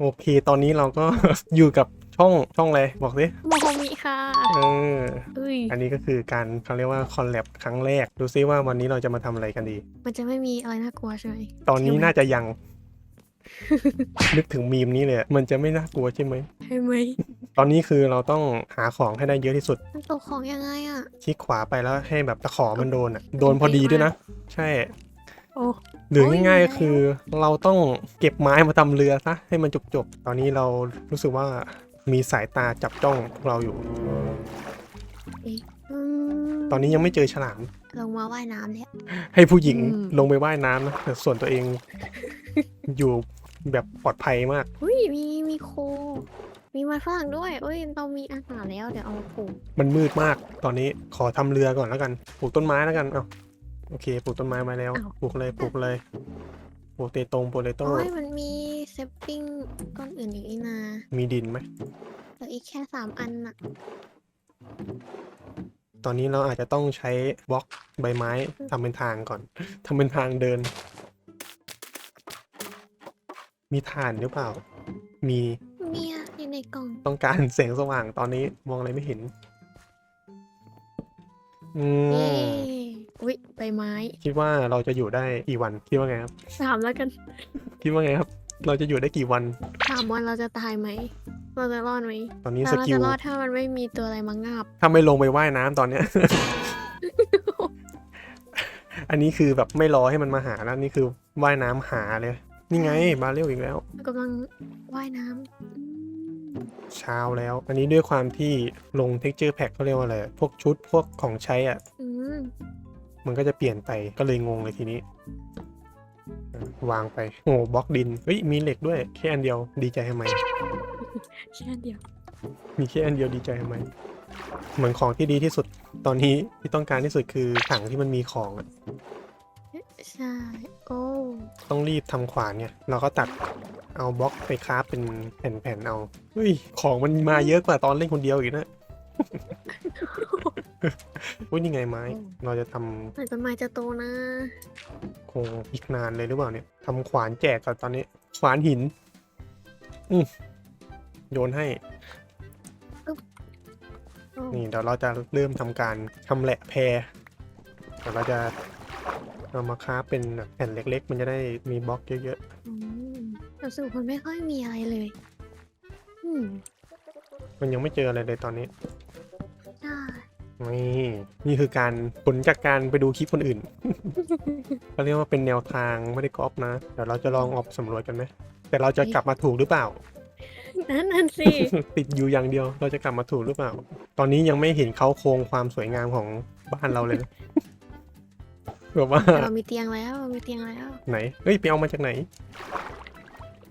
โอเค ตอนนี้เราก็ อยู่กับช่องช่องอะไรบอกสิโมโฮมิค่ะเออเอ้ยอันนี้ก็คือการเขาเรียกว่าคอลแลบครั้งแรก ดูซิว่าวันนี้เราจะมาทำอะไรกันดี มันจะไม่มีอะไรน่ากลัวใช่ไหมตอนนี้ใช่ไหมน่าจะยัง นึกถึงมีมนี้เลยอะมันจะไม่น่ากลัวใช่ไหม ใช่ไหมตอนนี้คือเราต้องหาของให้ได้เยอะที่สุดมันตกของยังไงอะ คลิกขวาไปแล้วให้แบบตะขอมันโดนอะ โดนพอดีด้วยนะ ใช่โอ้ หรือโอ้ยง่ายแล้วๆคือเราต้องเก็บไม้มาทำเรือซะให้มันจบๆ ตอนนี้เรารู้สึกว่ามีสายตาจับจ้องพวกเราอยู่ อืมตอนนี้ยังไม่เจอฉลาม ลงมาว่ายน้ำแล้ว ให้ผู้หญิงอืม ลงไปว่ายน้ำนะแต่ส่วนตัวเอง อยู่แบบปลอดภัยมาก อุ้ยมีมีโค มีมันฝรั่งด้วยเอ้ยเรามีอาหารแล้วเดี๋ยวเอามาปลูกมันมืดมาก ตอนนี้ขอทำเรือก่อนแล้วกัน ปลูกต้นไม้แล้วกัน เอา โอเคปลูกต้นไม้มาแล้วปลูกเลยปลูกเลยปลูกเตตงโปเตโต้โอ้ยมันมีเซฟติ้งก้อนอื่นอีกนี่นามีดินไหมเหลืออีกแค่สามอันน่ะตอนนี้เราอาจจะต้องใช้บล็อกใบไม้ทำเป็นทางก่อน ทำเป็นทางเดิน มีฐานหรือเปล่า มีมีอะอยู่ในกล่องต้องการแสงสว่างตอนนี้มองอะไรไม่เห็น อืเย้มอุ้ยใบไม้คิดว่าเราจะอยู่ได้กี่วันคิดว่าไงครับสามแล้วกันคิดว่าไงครับ เราจะอยู่ได้กี่วันถามวันเราจะตายไหม เราจะรอดไหมตอนนี้แต่สเรากิจะลรอดถ้ามันไม่มีตัวอะไรมางาบ ถ้าไม่ลงไปว่ายน้ำตอนเนี้ย อันนี้คือแบบไม่รอให้มันมาหาแล้วนี่คือว่ายน้ำหาเลย นี่ไงบาเรลอีกแล้ว กำลังว่ายน้ำอืม เช้าแล้ว อันนี้ด้วยความที่ลง texture pack เขาเรียกว่าอะไรพวกชุดพวกของใช้อะอืมมันก็จะเปลี่ยนไปก็เลยงงเลยทีนี้อะวางไปโอ้บล็อกดินเฮ้ยมีเหล็กด้วยแค่อันเดียวดีใจทำไมแค่เดียว มีแค่อันเดียวดีใจทำไมเหมือนของที่ดีที่สุดตอนนี้ที่ต้องการที่สุดคือถังที่มันมีของอะ ใช่ โอ้ต้องรีบทำขวานเนี่ยเราก็ตัดเอาบล็อกไปคราฟเป็นแผ่นๆเอาเฮ้ยของมันมาเยอะกว่าตอนเล่นคนเดียวอีกนะอุ้ยนี่ไงไม้เราจะทำแต่ต้นไม้จะโตนะ คงอีกนานเลยหรือเปล่าเนี่ยทำขวานแจกก่อนตอนนี้ ขวานหินอืมโยนให้ โอ้นี่เดี๋ยวเราจะเริ่มทำการทำแหละแพรเดี๋ยวเราจะ เอามาค้าฟเป็นแบบแผ่นเล็ก ๆ มันจะได้มีบล็อกเยอะอืมรู้สึกมันไม่ค่อยมีอะไรเลย อืมๆ มันยังไม่เจออะไรเลยตอนนี้ ใช่นี่นี่คือการผลจากการไปดูคลิปคนอื่น เขาเรียกว่าเป็นแนวทางไม่ได้ก๊อปนะ เดี๋ยวเราจะลองออกสำรวจกันไหมแต่เราจะกลับมาถูกหรือเปล่า นั่นนั่นสิ ติดอยู่อย่างเดียวเราจะกลับมาถูกหรือเปล่า ตอนนี้ยังไม่เห็นเขาโครงความสวยงามของบ้านเราเลยนะ แบบว่าเรามีเตียงแล้วเรามีเตียงแล้ว ไหนเฮ้ยไปเอามาจากไหน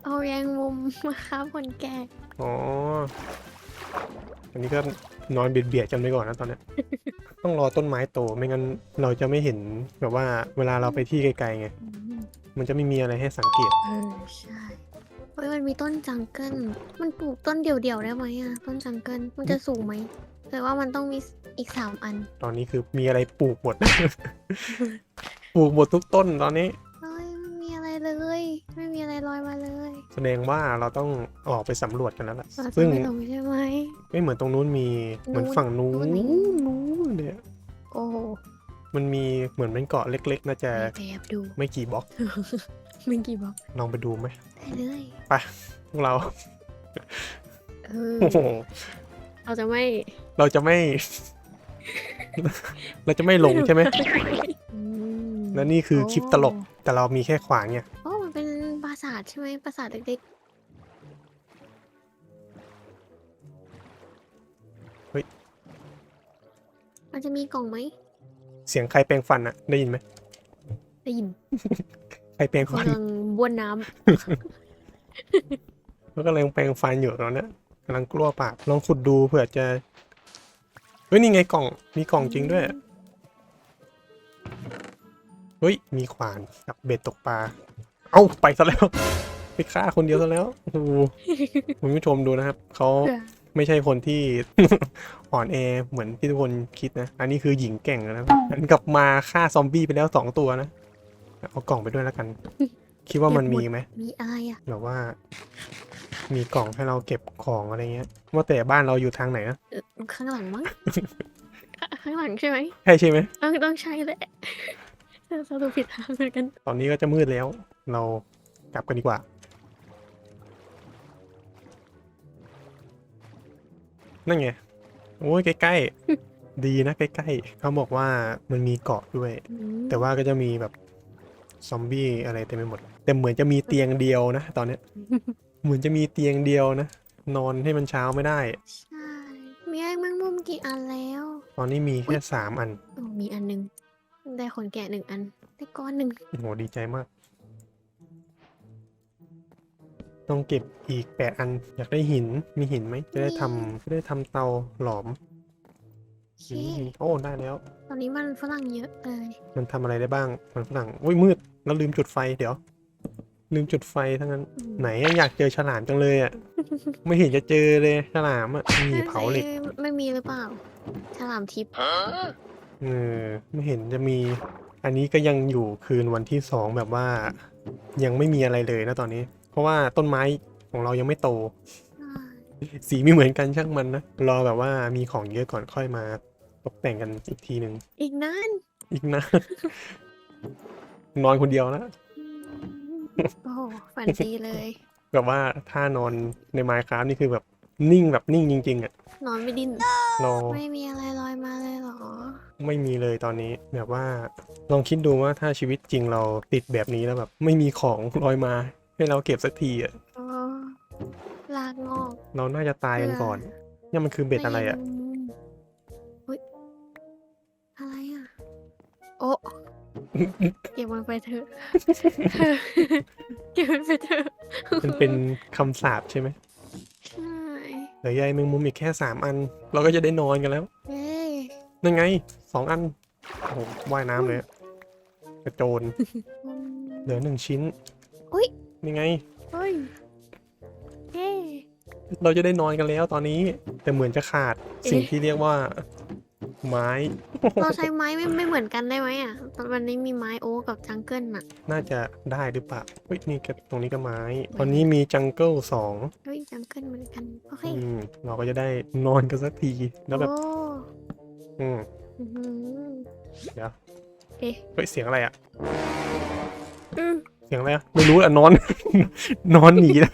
เอาแรงมุมมาครับคนแก่อ๋อ อันนี้ก็นอนเบียดๆกันไปก่อนนะตอนเนี้ยต้องรอต้นไม้โตไม่งั้นเราจะไม่เห็นแบบว่าเวลาเราไปที่ไกลๆไงอืมมันจะไม่มีอะไรให้สังเกต เออใช่เฮ้ยมันมีต้นจังเกิลมันปลูกต้นเดี่ยวๆได้ไหมอะต้นจังเกิลมันจะสูงไหมแต่ว่ามันต้องมีอีกสามอัน ตอนนี้คือมีอะไรปลูกหมด ปลูกหมดทุกต้นตอนนี้ เฮ้ยไม่มีอะไรเลย ไม่มีอะไรลอยมาเลยแสดงว่าเราต้องออกไปสำรวจกันแล้วล่ะเราจะซึ่งไม่ลงใช่ไหม ไม่เหมือนตรงนู้นมีเหมือนฝั่งนู้นนู้น นู้นเนี่ยโอ้โหมันมีเหมือนเป็นเกาะเล็ก ๆ น่าจะไปแอบดูไม่กี่บล็อกไม่กี่บอกลองไปดูไหมได้เลยพวกเรา เออโอ้โหเราจะไม่เราจะไม่ เราจะไม่หลงใช่ไหมอืม และนี่คือคลิปตลกโอ้แต่เรามีแค่ขวานไงโอ้มันเป็นปราสาทใช่ไหมปราสาทเล็กเฮ้ยๆมันจะมีกล่องไหม เสียงใครแปรงฟันอะได้ยินไหมได้ยิน ใครแปรงฟันกำลังบ้วนน้ำแล้วก็กำลังแปรงฟันอยู่ตอนเนี้ยกำลังกลัวปากลองขุดดูเผื่อจะ เฮ้ย นี่ไงกล่อง มีกล่องจริงด้วย เฮ้ย มีขวานกับเบ็ดตกปลา เอ้า ไปซะแล้ว ไปฆ่าคนเดียวซะแล้วโอ้โหคุณผู้ชมดูนะครับ เขาเผื่อไม่ใช่คนที่ อ่อนแอเหมือนที่ทุกคนคิดนะ อันนี้คือหญิงแกร่งนะอันกลับมาฆ่าซอมบี้ไปแล้วสองตัวนะ เอากล่องไปด้วยแล้วกัน คิดว่ามันมีไหม มีอะไรอะแบบว่า มีกล่องให้เราเก็บของอะไรเงี้ย ว่าแต่บ้านเราอยู่ทางไหนนะเออข้างหลังมั้งข้างหลังใช่ไหมใช่ใช่ไหมต้องต้องใช่แหละเออ สรุปผิดทางเหมือนกัน ตอนนี้ก็จะมืดแล้ว เรากลับกันดีกว่า นั่นไง โอ้ยใกล้ๆ ดีนะใกล้ๆ เขาบอกว่ามันมีเกาะด้วยอืมแต่ว่าก็จะมีแบบซอมบี้อะไรเต็มไปหมด แต่เหมือนจะมีเตียงเดียวนะตอนเนี้ย เหมือนจะมีเตียงเดียวนะ นอนให้มันเช้าไม่ได้ ใช่ มีไอ้แมงมุมกี่อันแล้ว ตอนนี้มีแค่สามอันโอ้มีอันหนึง ได้ขนแกะหนึ่งอัน ได้ก้อนหนึ่งโอ้โหดีใจมาก ต้องเก็บอีกแปดอัน อยากได้หิน มีหินไหม จะได้ทำจะได้ทำเตาหลอมโอเคหินหินโอ้ ได้แล้ว ตอนนี้มันฝรั่งเยอะเลยมันทำอะไรได้บ้าง มันฝรั่งอุ้ยมืด แล้วลืมจุดไฟเดี๋ยว ลืมจุดไฟทั้งนั้น อืมไหนอะอยากเจอฉลามจังเลยอะ ไม่เห็นจะเจอเลยฉลามอะมีเผาเหล็กอ้ยไม่มีหรือเปล่า ฉลามทิพย์ เออไม่เห็นจะมี อันนี้ก็ยังอยู่คืนวันที่สองแบบว่า ยังไม่มีอะไรเลยนะตอนนี้ เพราะว่าต้นไม้ของเรายังไม่โตอ่าสีไม่เหมือนกันช่างมันนะรอแบบว่ามีของเยอะก่อนค่อยมาตกแต่งกันอีกทีหนึ่งอีกนานอีกนะ นอนคนเดียวนะโอ้โหฝันดีเลย แบบว่าถ้านอนในไมค์คราฟนี่คือแบบนิ่งแบบนิ่งจริง ๆอะนอนไม่ดิ้นเราไม่มีอะไรลอยมาเลยเหรอ ไม่มีเลยตอนนี้แบบว่าลองคิดดูว่าถ้าชีวิตจริงเราติดแบบนี้แล้วแบบ ไม่มีของลอยมาให้เราเก็บสักทีอะอ๋อลากงอกเราน่าจะตายกันก่อนเนี่ยมันคือเบ็ดอะไรอะม่มุมอุ้ยอะไรอะ โอ้เก็บมันไปเถอะเก็บมันไปเถอะมันเป็นคำสาปใช่ไหมใช่เหลือใยแมงมุมอีกแค่สามอัน เราก็จะได้นอนกันแล้วเฮ้ย นั่นไงสองอันโอ้โหว่ายน้ำเลยอะกระโจนอืมเหลือหนึ่งชิ้นอุ๊ย นี่ไง เฮ้ยเฮ้เราจะได้นอนกันแล้วตอนนี้ แต่เหมือนจะขาดเอ๊ะสิ่งที่เรียกว่า ไม้ เราใช้ไม้ไม่ไม่เหมือนกันได้ไหมอะตอนวันนี้มีไม้โอ๊กกับจังเกิลน่ะ น่าจะได้หรือเปล่าเฮ้ยนี่ก็ตรงนี้ก็ไม้ ตอนนี้มีจังเกิลสองเฮ้ยจังเกิลเหมือนกัน โอเคอืมเราก็จะได้นอนกันสักทีแล้วแบบ โอ้ อืมอื้อหือเดี๋ยวเอ๊ะเฮ้ยเสียงอะไรอะอืมเสียงอะไรอะไม่รู้อะนอน นอนหนีแล้ว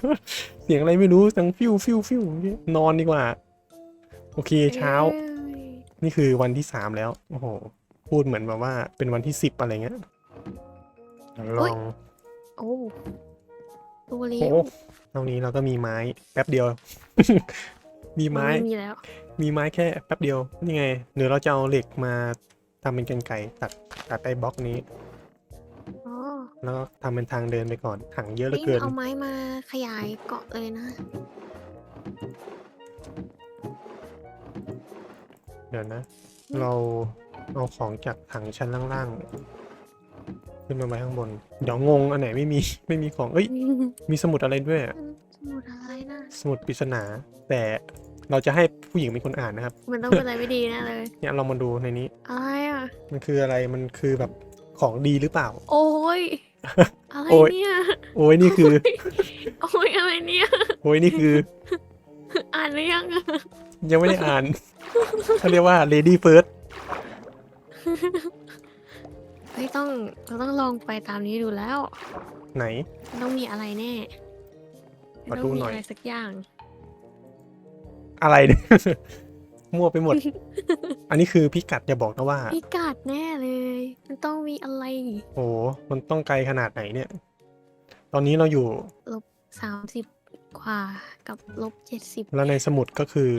เสียงอะไรไม่รู้ดังฟิวฟิวฟิวอย่างเงี้ยนอนดีกว่า โอเคเช้าอ้ยนี่คือวันที่สามแล้ว โอ้โห พูดเหมือนแบบว่าเป็นวันที่สิบอะไรเงี้ยเดี๋ยวลองโอ้ตัวเลี้โอ้ยวเท่านี้เราก็มีไม้แป๊บเดียว มีไม้ นมีแล้ว มีไม้แค่แป๊บเดียวนี่ไงเดี๋ยวเราจะเอาเหล็กมาทำเป็นกรรไกรตัดตัดไอ้บล็อกนี้ อ๋อแล้วก็ทำเป็นทางเดินไปก่อนถังเยอะเหลือนี่เกิน เอาไม้มาขยายเกาะเลยนะ เดี๋ยวนะเราเอาของจากถังชั้นล่างๆ ขึ้นมาไว้ข้างบน เดี๋ยวงงอันไหนไม่มี ไม่มีของ เอ้ย มีสมุดอะไรด้วยอะสมุดอะไรนะสมุดปริศนา แต่ เราจะให้ผู้หญิงเป็นคนอ่านนะครับ มันต้องเป็นอะไรไม่ดีแน่เลย เนี่ยเรามาดูในนี้ อะไรอะ มันคืออะไร มันคือแบบของดีหรือเปล่า โอ้ย อะไรโอ้ยเนี่ย โอ้ยนี่คือ โอ้ยอะไรเนี่ย โอ้ยนี่คือ อ่านหรือยังอะยังไม่ได้อ่านเขาเรียกว่า lady first เฮ้ยต้องเราต้องลองไปตามนี้ดูแล้ว ไหนมันต้องมีอะไรแน่ ขอต้ดูองมีหน่อยอะไรสักอย่าง อะไรเนี่ยมั่วไปหมด อันนี้คือพิกัดอย่าบอกนะว่า พิกัดแน่เลย มันต้องมีอะไร โอ้โหมันต้องไกลขนาดไหนเนี่ย ตอนนี้เราอยู่ ลบสามสิบกว่ากับลบเจ็ดสิบแล้วในสมุดก็คือ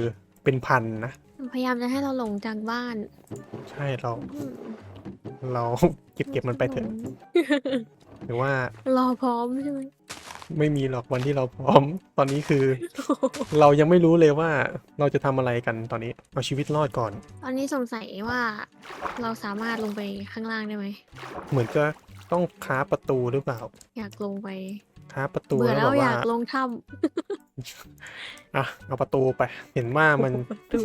เป็นพันนะ พยายามจะให้เราหลงจากบ้านใช่เรา อืมเรา เก็บเก็บมันไปเถอะหรือว่า รอพร้อมใช่ไหม ไม่มีหรอกวันที่เราพร้อม ตอนนี้คือ เรายังไม่รู้เลยว่าเราจะทำอะไรกันตอนนี้เอาชีวิตรอดก่อน ตอนนี้สงสัยว่าเราสามารถลงไปข้างล่างได้ไหม เหมือนจะต้องค้าประตูหรือเปล่า อยากลงไปค้าประตูเบื่อแล้วแล้บวอกอยาว่ากลงถ้อะเอาประตูไป เห็นว่ามันำดู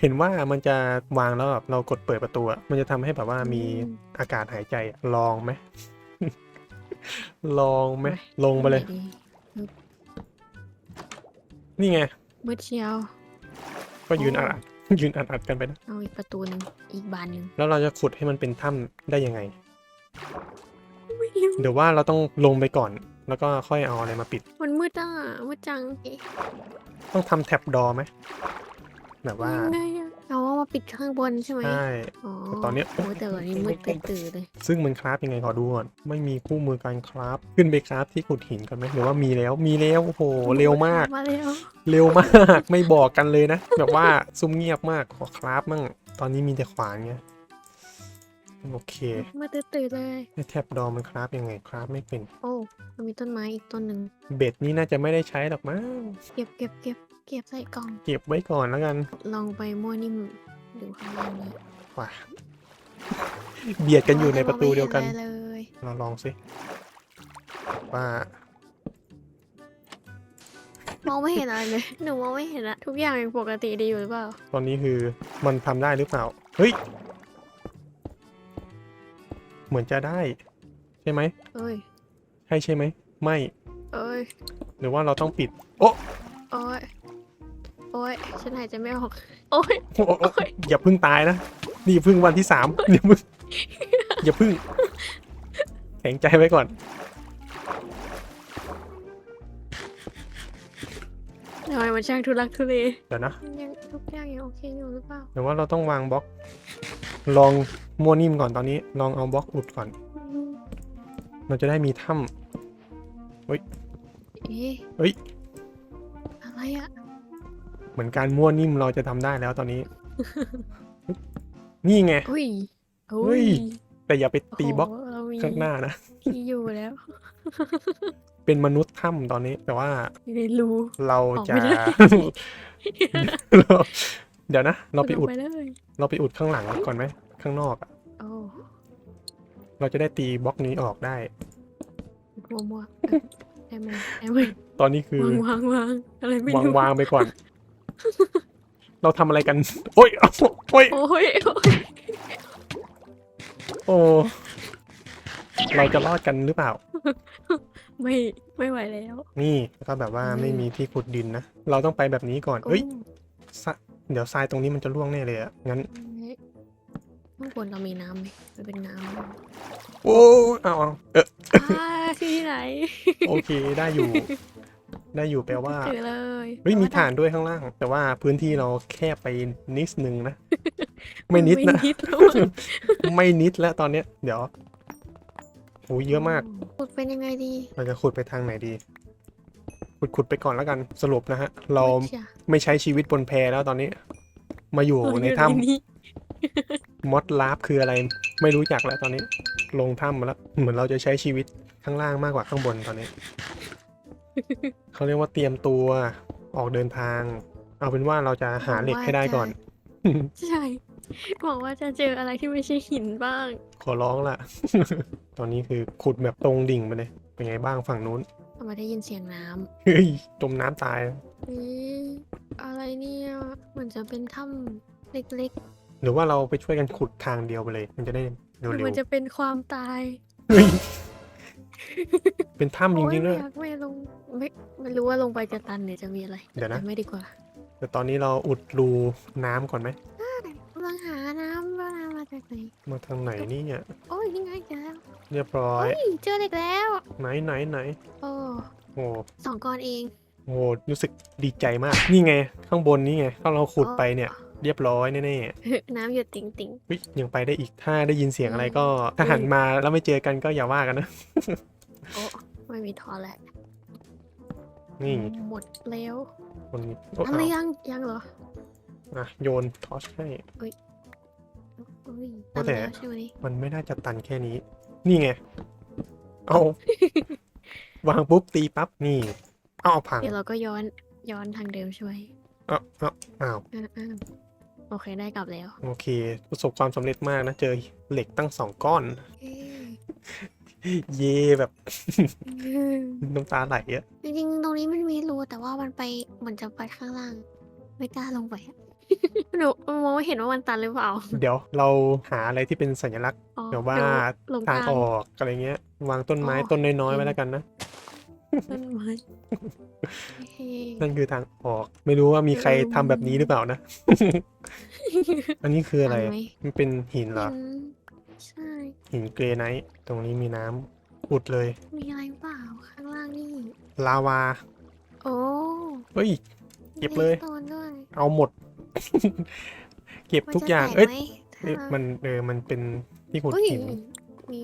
เห็นว่ามันจะวางแล้วแบบเรากดเปิดประตูอะมันจะทำให้แบบว่ามีอืมอากาศหายใจอะลองไหม ลองไหมลงไปเลย ดีนี่ไง มืดเชียว ก็ยืนอ๋อัอดยืนอัดอัดกันไปนะ เอาอีกประตูหนึ่งอีกบานหนึ่งแล้วเราจะขุดให้มันเป็นถ้ำได้ยังไง ไม่รู้เดี๋ยวว่าเราต้องลงไปก่อน แล้วก็ค่อยเอาอะไรมาปิด มันมืดอะมืดจังเอ๊ะต้องทำแท็บดอไหมแบบว่า ยังไงอะ เอาว่ามาปิดข้างบนใช่ไหมใช่ อ๋อตอนเนี้ย โอ้แต่ตอนนี้มืดตื่นๆเลย ซึ่งมันคราฟยังไงขอดูก่อน ไม่มีคู่มือการคราฟ ขึ้นไปคราฟที่ขุดหินกันไหมหรือว่ามีแล้ว มีแล้ว โอ้โห เร็วมาก มาแล้วเร็วมาก ไม่บอกกันเลยนะ แบบว่าซุ่มเงียบมาก ขอคราฟมั่ง ตอนนี้มีแต่ขวานไง โอเคมาตื่นๆเลย ไอ้แท็บดอมันคราฟยังไงคราฟไม่เป็น โอ้มันมีต้นไม้อีกต้นหนึ่ง เบ็ดนี่น่าจะไม่ได้ใช้หรอกมั้ง เก็บเก็บเก็บ เก็บใส่กล่อง เก็บไว้ก่อนแล้วกันลองไปมั่วนิ่มดูข้างล่างนี้ว่ะเบียดกันอยู่ในประตูเดียวกันมองไม่ห็อะไรเลยเราลองสิว่า มองไม่เห็นอะไรเลย หนูมองไม่เห็นอะทุกอย่างยังปกติดีอยู่หรือเปล่า ตอนนี้คือมันทำได้หรือเปล่า เฮ้ย เหมือนจะได้ ใช่ไหมเอ้ย ใช่ใช่ไหม ไม่ เอ้ยหรือว่าเราต้องปิด โอ้ โอ้ย โอ้ยฉันหายใจไม่ออกโอ้ยโอ้โอ้อย่าเพึ่งตายนะ นี่เพึ่งวันที่สามอย่าเพึ่งอย่าเพึ่งแข็งใจไว้ก่อน ทำไมมันช่างทุลักทุเลเดี๋ยวนะยังทุกอย่างยังโอเคอยู่หรือเปล่าเดี๋ยวว่าเราต้องวางบล็อก ลองมัวนิ่มก่อนตอนนี้ ลองเอาบล็อกอุดก่อน เราจะได้มีถ้เอ๊ะเฮ้ย อะไรอะำ เหมือนการมั่วนิ่มเราจะทำได้แล้วตอนนี้ นี่ไงอุ้ยเฮ้ยแต่อย่าไปตีบล็อกโโหเรามีข้างหน้านะที่อยู่แล้ว เป็นมนุษย์ถ้ำตอนนี้ แต่ว่าอยู่ในรูเราออกจะไม่ได้เราเดี๋ยวนะ เราไปอุดลงไปเลยเราไปอุดข้างหลังก่อนไหม ข้างนอกอะโอ้เราจะได้ตีบล็อกนี้ออกได้มัวมัวๆเอ้ยได้ไหมได้ไหมตอนนี้คือวางวางวางอะไรไม่วางรู้วางไปก่อน เราทำอะไรกัน โอ้ยเอาโอ้ย โอ้ยโอ้ยโอ้ เราจะรอดกันหรือเปล่า ไม่ไม่ไหวแล้วนี่แล้วก็แบบว่าอืมไม่มีที่ขุดดินนะ เราต้องไปแบบนี้ก่อน เอ้ยโซะเดี๋ยวทรายตรงนี้มันจะร่วงแน่เลยอะงั้นเฮ้ยข้างบนเรามีน้ำไหมมันเป็นน้โอ้ยเอาเอาเออำอ่าที่ไหน โอเค ได้อยู่ ได้อยู่แปลว่าถือเลยเฮ้ยมีฐานด้วยข้างล่าง แต่ว่าพื้นที่เราแคบไปนิดนึงนะ ไม่นิดนะ ไม่นิดแล้วไม่นิดแล้วตอนเนี้ย เดี๋ยวโอ้ยเยอะมาก ขุดเป็นยังไงดี เราจะขุดไปทางไหนดี ขุดขุดไปก่อนแล้วกัน สรุปนะฮะ เราไม่ชี่ยไม่ใช้ชีวิตบนแพแล้วตอนนี้ มาอยู่เออในอยู่ถ้นี้ำมอดลาฟคืออะไร ไม่รู้จักแล้วตอนนี้ ลงถ้ำมาแล้ว เหมือนเราจะใช้ชีวิตข้างล่างมากกว่าข้างบนตอนนี้ เขาเรียกว่าเตรียมตัวออกเดินทาง เอาเป็นว่าเราจะหาเหล็กให้ได้ก่อน ใช่หวังว่าจะเจออะไรที่ไม่ใช่หินบ้าง ขอร้องล่ะ ตอนนี้คือขุดแบบตรงดิ่งไปเลย เป็นไงบ้างฝั่งนู้นทำไมได้ยินเสียงน้ำเฮ้ยจมน้ำตายเอ๊ะอะไรเนี่ยเหมือนจะเป็นถ้ำเล็กหรือว่าเราไปช่วยกันขุดทางเดียวไปเลย มันจะได้ๆเร็หรือวมันจะเป็นความตายๆ เฮ้ยเป็นถ้ำจโอ๊ยริงๆไม่ด้วยอยากไม่ลงไม่ไม่รู้ว่าลงไปจะตันหรือจะมีอะไรเดี๋ยวนะ แต่ไม่ดีกว่าแต่ตอนนี้เราอุดรูน้ำก่อนไหม กำลังหาน้ำว่าน้ำมาจากไหนมาทางไหนนี่เนี่ย โอ้ยนี่ไงเจอแล้วเรียบร้อย เฮ้ยเจอเด็กแล้วไหนไหนไหนโอ้โอ้สองก้อนเอง โหรู้สึกดีใจมาก นี่ไง ข้างบนนี่ไงถ้าเราขุดไปเนี่ย เรียบร้อยแน่น้ำหยดติ่งติ่งๆเฮ้ยยังไปได้อีกถ้าได้ยินเสียงอะไรก็ถ้าหันมาแล้วไม่เจอกันก็อย่าว่ากันนะ โอ้ไม่มีทอแล้วนี่หมดแล้วคนโอ้อะไรเอายังยังเหรออะโยนทอชให้ อุ้ยว่าตันแต่ แล้วใช่ไหมมันไม่น่าจะตันแค่นี้ นี่ไง เอา วางปุ๊บตีปั๊บ นี่ เอาพังเดี๋ยวเราก็ย้อนย้อนทางเดิมใช่ไหมเอาเอาอ้าวอ่าอ่า โอเคได้กลับแล้ว โอเค ประสบความสำเร็จมากนะ เจอเหล็กตั้งสองก้อนเอ๊ะเย่แบบ น้ำตาไหลอะจริงๆ ตรงนี้มันมีรูแต่ว่ามันไปเหมือนจะไปข้างล่าง ไม่กล้าลงไปอะ หนูมองไม่เห็นว่ามันตันหรือเปล่า เดี๋ยวเราหาอะไรที่เป็นสัญลักษณ์ อ๋อแบบว่าเดี๋ยลงทางทาง ออกอะไรเงี้ย วางต้นไม้อ๋อต้นน้อยๆโอเคไว้แล้วกันนะ ต้นไม้เฮ้นั่นคือทางออก ไม่รู้ว่ามีใครทำแบบนี้หรือเปล่านะ อันนี้คืออะไรทำหมมันเป็นหินเหรอหินใช่ หินเกรไนท์ตรงนี้มีน้ำอุดเลย มีอะไรเปล่าข้างล่างนี่ ลาวา โอ้เฮ้ย เก็บเลย มีโซนด้วยเอาหมด เก็บมันทุกจะอย่างแตเอ้ยไหมเอ้ยถ้ามันเออมันเป็นที่ขุดอุ้ยหิน มี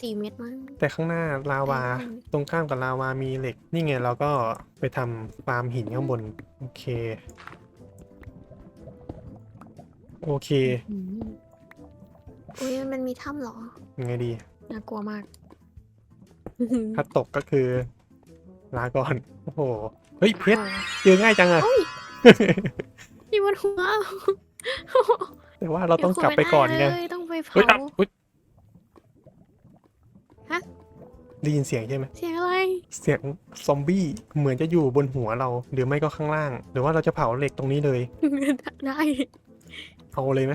สี่เม็ดมั้ง แต่ข้างหน้าลาวาแตกตรงข้ามกับลาวามีเหล็ก นี่ไงเราก็ไปทำฟาร์มหินข้างบน โอเค โอเคอืมอุ้ยมันมีถ้ำเหรอ ยังไงดี น่ากลัวมากถ้าตกก็คือ ลาก่อน โอ้โห เฮ้ยเพชรเจอง่ายจังอะโอ้ยนี่บนหัวแต่ว่าเราต้องกลับไปก่อนไง เดี๋ยวขุดม่ด้เลยต้องไปเผาเฮ้ยอะเฮ้ย ฮะ ได้ยินเสียงใช่ไหม เสียงอะไร เสียงซอมบี้เหมือนจะอยู่บนหัวเรา หรือไม่ก็ข้างล่าง หรือว่าเราจะเผาเหล็กตรงนี้เลย ได้ เอาเลยไหม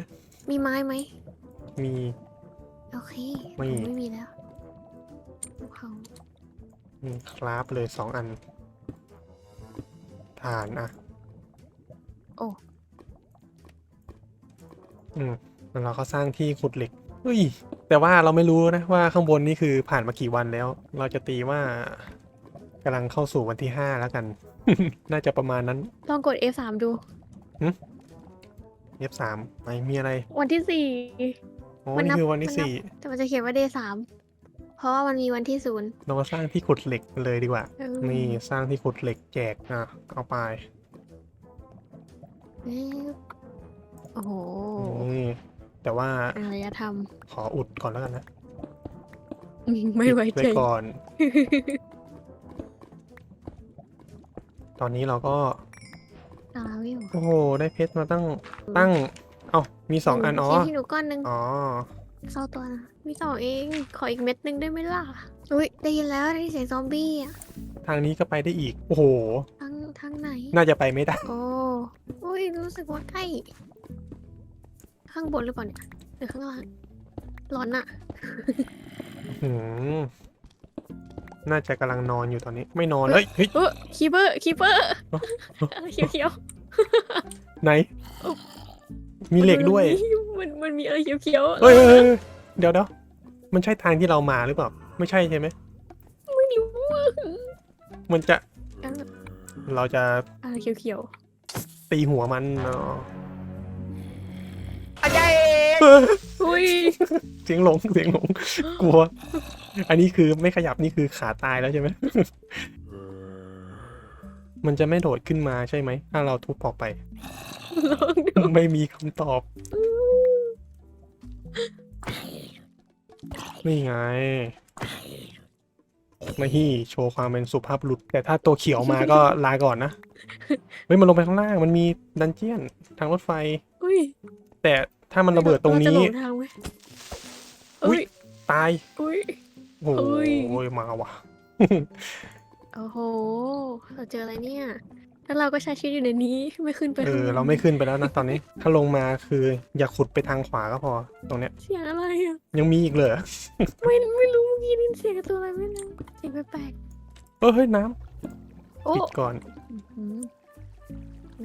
มีไม้ไหม มี โอเคไม่ ผมไม่มีแล้วเผามีคราฟเลยสองอันฐานอะโอ้อืมแล้วเราก็สร้างที่ขุดเหล็กเฮ้ย แต่ว่าเราไม่รู้นะว่าข้างบนนี่คือผ่านมากี่วันแล้ว เราจะตีว่ากำลังเข้าสู่วันที่ห้าแล้วกัน น่าจะประมาณนั้น ลองกด F3 ดู F3 ไหนมีอะไรวันที่สี่ อ๋อมันนี่นับคือวันที่มันนับ สี่แต่มันจะเขียนว่า day สามเพราะว่ามันมีวันที่ศูนย์เรามาสร้างที่ขุดเหล็กเลยดีกว่า เออนี่สร้างที่ขุดเหล็กแจกอะเอาไปเอ๊ะโอ้โห นี่ แต่ว่าอารยธรรม ขออุดก่อนแล้วกันนะไม่ไว้ปิดใจก่อน ตอนนี้เราก็ ตาวิวโอ้โห ได้เพชรมาตั้งตั้ง เอ้า มีสองอันอ๋อชี้ที่หนูก้อนหนึ่งอ๋อ เข้าตัวนะมีสองเอง ขออีกเม็ดหนึ่งได้ไหมล่ะ อุ้ยได้ยินแล้วได้ยินเสียงซอมบี้อะทางนี้ก็ไปได้อีก โอ้โหทางทางไหน น่าจะไปไม่ได้ โอ้อุ้ยรู้สึกว่าใกล้ ข้างบนหรือเปล่าเนี่ยหรือข้างล่างร้อนอะหืมน่าจะกำลังนอนอยู่ตอนนี้ ไม่นอนเฮ้ยเฮ้ยเออคีเปอร์คีเปอร์เอ้าอะไรเขียวไหนอุ๊บมีๆเหล็กด้วย มันมันมีอะไรเขียวๆเฮ้ยเฮ้ยเฮ้ยเดี๋ยวเดี๋ยวมันใช่ทางที่เรามาหรือเปล่า ไม่ใช่ใช่ไหมไม่รู้มันจะเออเราจะอะไรเขียวตีหัวมันเนาะ ๆอุ้ยเสียงหลงเสียงหลง กลัว อันนี้คือไม่ขยับนี่คือขาตายแล้วใช่ไหม มันจะไม่โดดขึ้นมาใช่ไหม ถ้าเราทุบออกไป ลองดูไม่มีคำตอบ นี่ไงไม่ฮี่โชว์ความเป็นสุภาพบุรุษ แต่ถ้าตัวเขียวมาก็ลาก่อนนะ เฮ้ย มันลงไปข้างล่าง มันมีดันเจียนทางรถไฟ อุ้ยแต่ ถ้ามันระเบิดตรงาจะนี้หลงทางไหมอุ๊อุ้ย ยตาย อุ้ย โอ้โหอุ๊ยมาว่ะ โอ้โห เราเจออะไรเนี่ย แล้วเราก็ใช้ชีวิตอยู่ในนี้ ไม่ขึ้นไปเออ ข้งบนเราไม่ขึ้นไปแล้วนะตอนนี้ ถ้าลงมาคืออย่าขุดไปทางขวาก็พอ ตรงเนี้ย เสียงอะไรอะ ยังมีอีกเลยไม่ไม่รู้เมื่อกี้ได้ยินเสียงตัวอะไรไม่รู้เสียงแปลกเออเฮ้ยน้ๆโอ้ำปิดก่อน อื้อหือ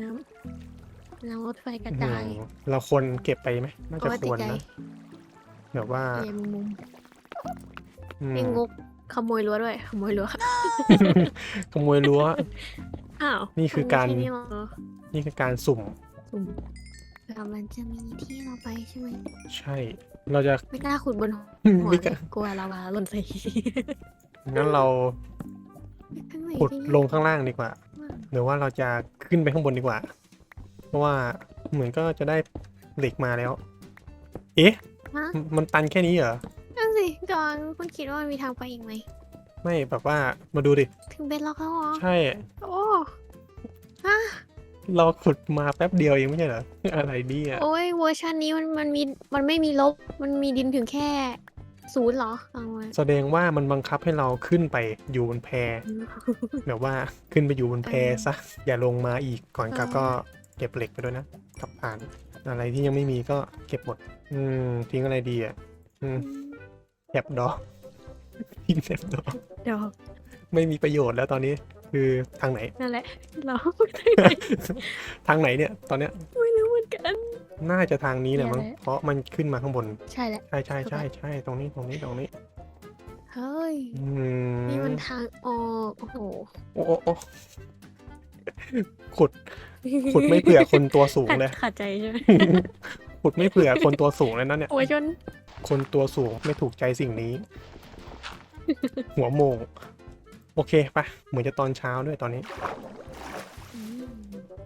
น้ำน้ำรถไฟกระจายอืมเราควรเก็บไปไหมน่าจะเอาไว้ควรติดใจนะแบบว่าเยมมุมอืมมีงกขโมยรั้วด้วย ขโมยรั้วขโมยรั้ว อ้าวนี่คือการมันมีที่นี่เหรอนี่คือการสุ่มสุ่มเผื่อมันจะมีที่เราไปใช่ไหมใช่ เราจะ ไม่กล้าขุดบนหัวไม่เลกล้ายกลัวลาวาหล่นใส่งั้นเราข้างในขุดดีลงข้างล่างดีกว่า หรือว่าเราจะขึ้นไปข้างบนดีกว่า เพราะว่าเหมือนก็จะได้เหล็กมาแล้ว เอ๊ะ ฮะมันตันแค่นี้เหรอ นั่นสิก่อนคุณคิดว่ามันมีทางไปอีกไหม ไม่แบบว่ามาดูดิ ถึงเบสล็อกแล้วเหรอ ใช่ โอ้ฮะเราขุดมาแป๊บเดียวเองไม่ใช่เหรอ อะไรดีอะ โอ้ยเวอร์ชันนี้มันมันมีมันไม่มีลบ มันมีดินถึงแค่ศูนย์เหรอเอาไว้แสดงว่ามันบังคับให้เราขึ้นไปอยู่บนแพแบบว่าขึ้นไปอยู่บนแพซะ อย่าลงมาอีกก่อนกลับเออก็ เก็บเหล็กไปด้วยนะกลับผ่าน อะไรที่ยังไม่มีก็เก็บหมด อืม ทิ้งอะไรดีอะ อืมแถบดอกทิ้งแถบดอก ดอก ไม่มีประโยชน์แล้วตอนนี้ คือทางไหน นั่นแหละ เราทางไหนเนี่ย ตอนเนี้ยไม่รู้เหมือนกัน น่าจะทางนี้แหละมั้งแย่แล้วเพราะมันขึ้นมาข้างบน ใช่แหละ ใช่ใช่ใช่ใช่ตรงนี้ตรงนี้ตรงนี้ เฮ้ยอืมนี่มันทางออก โอ้โห โอ้โอ้โอ้ ขุด ขุดไม่เผื่อคนตัวสูงขัดเลยขัดใจใช่ไหมขุดไม่เผื่อคนตัวสูงเลยนั่นเนี่ยโอ้ยจนคนตัวสูงไม่ถูกใจสิ่งนี้ หัวโมง โอเคไปเหมือนจะตอนเช้าด้วยตอนนี้อืม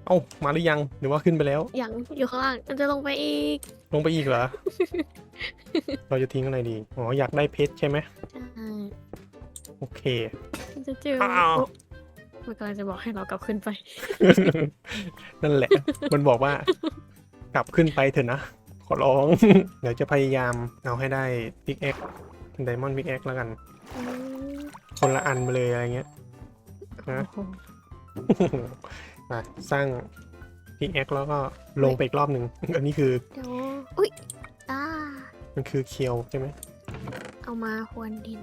เอ้ามาหรือยังหรือว่าขึ้นไปแล้วยังอยู่ข้างล่างมันจะลงไปอีก ลงไปอีกเหรอ เราจะทิ้งอะไรดี อ๋ออยากได้เพชรใช่ไหมใช่โอเค มันจะเจออ้าวโอ๊ะ มันกำลังจะบอกให้เรากลับขึ้นไป นั่นแหละ มันบอกว่า กลับขึ้นไปเถอะนะ ขอร้อง เดี๋ยวจะพยายามเอาให้ได้พิกแอคไดมอนด์พิกแอคแล้วกันอืมคนละอันไปเลยอะไรเงี้ยฮะโอ้โหมาสร้างพิกแอคแล้วก็ลงไปอีกรอบหนึ่ง อันนี้คือเดี๋ยวอุ้ยอ่ามันคือเคียวใช่ไหม เอามาพรวนดิน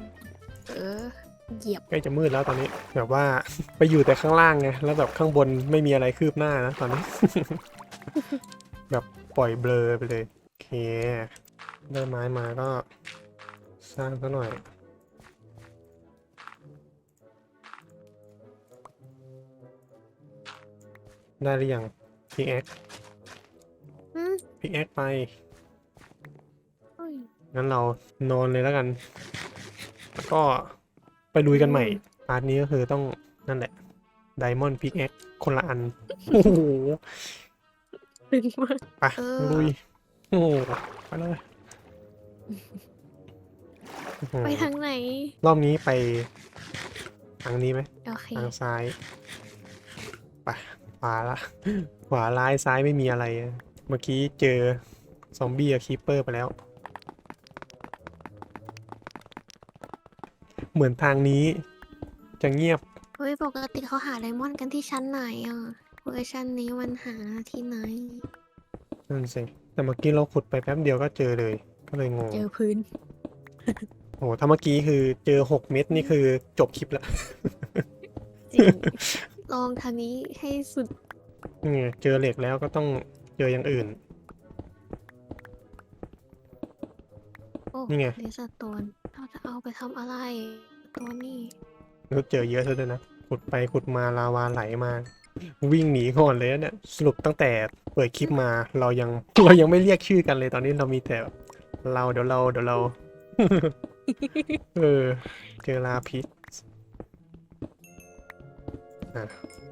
เออ เหยียบใกล้จะมืดแล้วตอนนี้ แบบว่าไปอยู่แต่ข้างล่างไงแล้วแบบข้างบนไม่มีอะไรคืบหน้านะตอนนี้ แบบปล่อยเบลอไปเลยโอเคได้ไม้มาก็สร้างซะหน่อยได้หรือยังพิกแอคอืมพิกแอคไปเฮ้ยงั้นเรานอนเลยแล้วกัน แล้วก็ ไปลุยกันใหม่พาร์ทนี้ก็คือต้องนั่นแหละ Diamond Pickaxe คนละอัน โอ้โหตึงมากไปเออลุย โอ้โหไปเลยอื้อหือไปทางไหน รอบนี้ไป ทางนี้ไหมโอเคทางซ้ายไปขวาละขวาร้ายซ้ายไม่มีอะไร เมื่อกี้เจอ ซอมบี้กับคีปเปอร์ไปแล้ว เหมือนทางนี้ จะเงียบ เฮ้ยปกติเขาหาไดมอนด์กันที่ชั้นไหนอะเวอร์ชันนี้มันหาที่ไหน นั่นสิแต่เมื่อกี้เราขุดไปแป๊บเดียวก็เจอเลย ก็เลยงงเจอพื้น โอ้โหถ้าเมื่อกี้คือเจอ6เม็ดนี่คือจบคลิปละจริง ลองทางนี้ให้สุด นี่ไงเจอเหล็กแล้วก็ต้องเจออย่างอื่น โอ้นี่ไง เลสโตนเราจะเอาไปทำอะไร ตัวนี้แล้วเจอเยอะซะด้วยนะ ขุดไปขุดมาลาวาไหลมา วิ่งหนีก่อนเลยนะเนี่ย สรุปตั้งแต่เปิดคลิปมาเรายังเรายังไม่เรียกชื่อกันเลยตอนนี้เรามีแต่เราเดี๋ยวเราเดี๋ยวเรา เออ เจอลาพิษ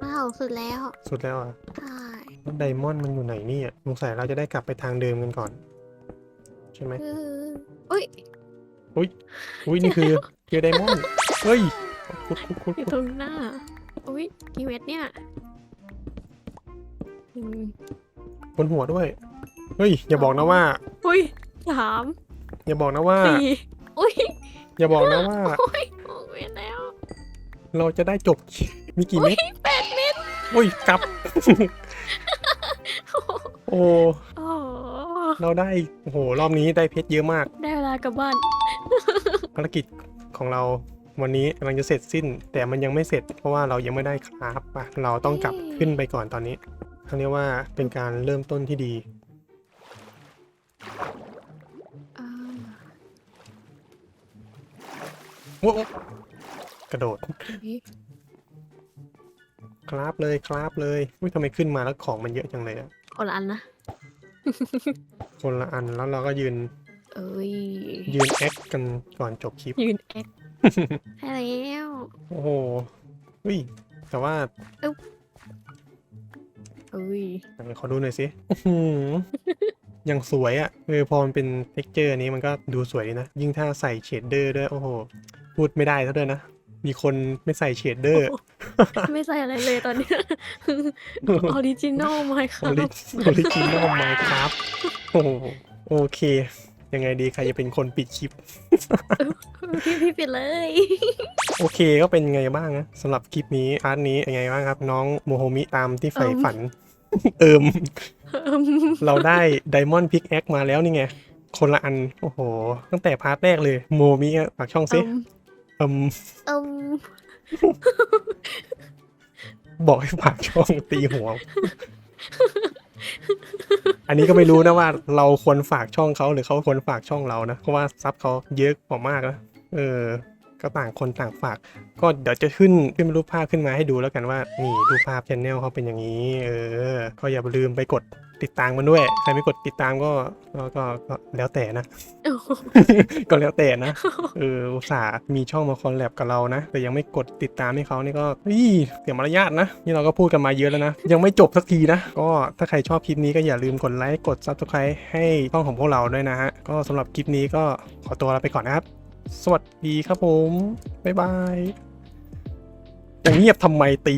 ว้าวสุดแล้วสุดแล้วอะใช่แล้วไดมอนด์มันอยู่ไหนเนี่ยสงสัยเราจะได้กลับไปทางเดิมกันก่อน ใช่ไหมเอออุ้ยอุ้ยนี่คือ เจอไดมอนด์เฮ้ยขุดขุดขุดอยู่ขุดตรงหน้า อุ้ยกี่เม็ดเนี่ยอืมบนหัวด้วย เฮ้ย อย่าบอกนะว่า อุ้ยสามอย่าบอกนะว่า สี่อุ้ยอย่าบอกนะว่า อุ้ยหกเม็ดแล้วเราจะได้จบ มีกี่เม็ดแปดเม็ดอุ้ยกลับ โอ้ โอ้เราได้ โอ้โห รอบนี้ได้เพชรเยอะมาก ได้เวลากลับบ้าน ภารกิจ ของเราวันนี้กำลังจะเสร็จสิ้น แต่มันยังไม่เสร็จ เพราะว่าเรายังไม่ได้คราฟอะเราต้องกลับขึ้นไปก่อนตอนนี้เขาเรียกว่าเป็นการเริ่มต้นที่ดีอ่าโอ้โอ้กระโดดอุ๊ยคราฟเลยคราฟเลยอุ้ยทำไมขึ้นมาแล้วของมันเยอะจังเลยอะคนละอันนะ คนละอันแล้วเราก็ยืน เอ้ย ยืนแอคกันก่อนจบคลิป ยืนแอคใช่แล้วโอ้โหอุ้ย แต่ว่าเอ้ยไหนขอดูหน่อยสิอื้อหือยังสวยอะ่ะเออพอมันเป็นเท็กเจอร์นี้มันก็ดูสวยดีนะ ยิ่งถ้าใส่เชดเดอร์ด้วย โอ้โห พูดไม่ได้ซะด้วยนะ มีคนไม่ใส่เชดเดอร์ ไม่ใส่อะไรเลยตอนเนี้ยออริจินอลไมค์คอรัอบริออริจินอลไมครับโอ้โหโอเค ยังไงดีใครจะเป็นคนปิดคลิป พี่พี่ปิดเลย โอเคก็เป็นไงบ้างนะสำหรับคลิปนี้พาร์ทนี้เป็นไงบ้างครับ น้องโมโฮมิตามที่ใฝ่ฝัน เอิมเราได้ไดมอนด์พิกแอคมาแล้วนี่ไง คนละอัน โอ้โห ตั้งแต่พาร์ทแรกเลย โมมิอะฝากช่องซิอืมเอิมอืมบอกให้ฝากช่องตีหัว อันนี้ก็ไม่รู้นะว่าเราควรฝากช่องเขาหรือเขาควรฝากช่องเรานะ เพราะว่าซับเขาเยอะกว่ามากนะเออ ก็ต่างคนต่างฝาก ก็เดี๋ยวจะขึ้นขึ้นรูปภาพขึ้นมาให้ดูแล้วกันว่านี่รูปภาพชแนลเขาเป็นอย่างนี้เออก็อย่าลืมไปกดติดตามมันด้วย ใครไม่กดติดตามก็ก็ก็ก็แล้วแต่นะ ก็แล้วแต่นะเอออุตส่าห์มีช่องมาคอลแลบกับเรานะ แต่ยังไม่กดติดตามให้เขานี่ก็อี้เสียมารยาทนะ นี่เราก็พูดกันมาเยอะแล้วนะ ยังไม่จบสักทีนะ ก็ถ้าใครชอบคลิปนี้ก็อย่าลืมกดไลค์กด Subscribe ให้ช่องของพวกเราด้วยนะฮะ ก็สำหรับคลิปนี้ก็ขอตัวลาไปก่อนนะครับ สวัสดีครับผม บ๊ายบายอย่างเงียบทำไมตี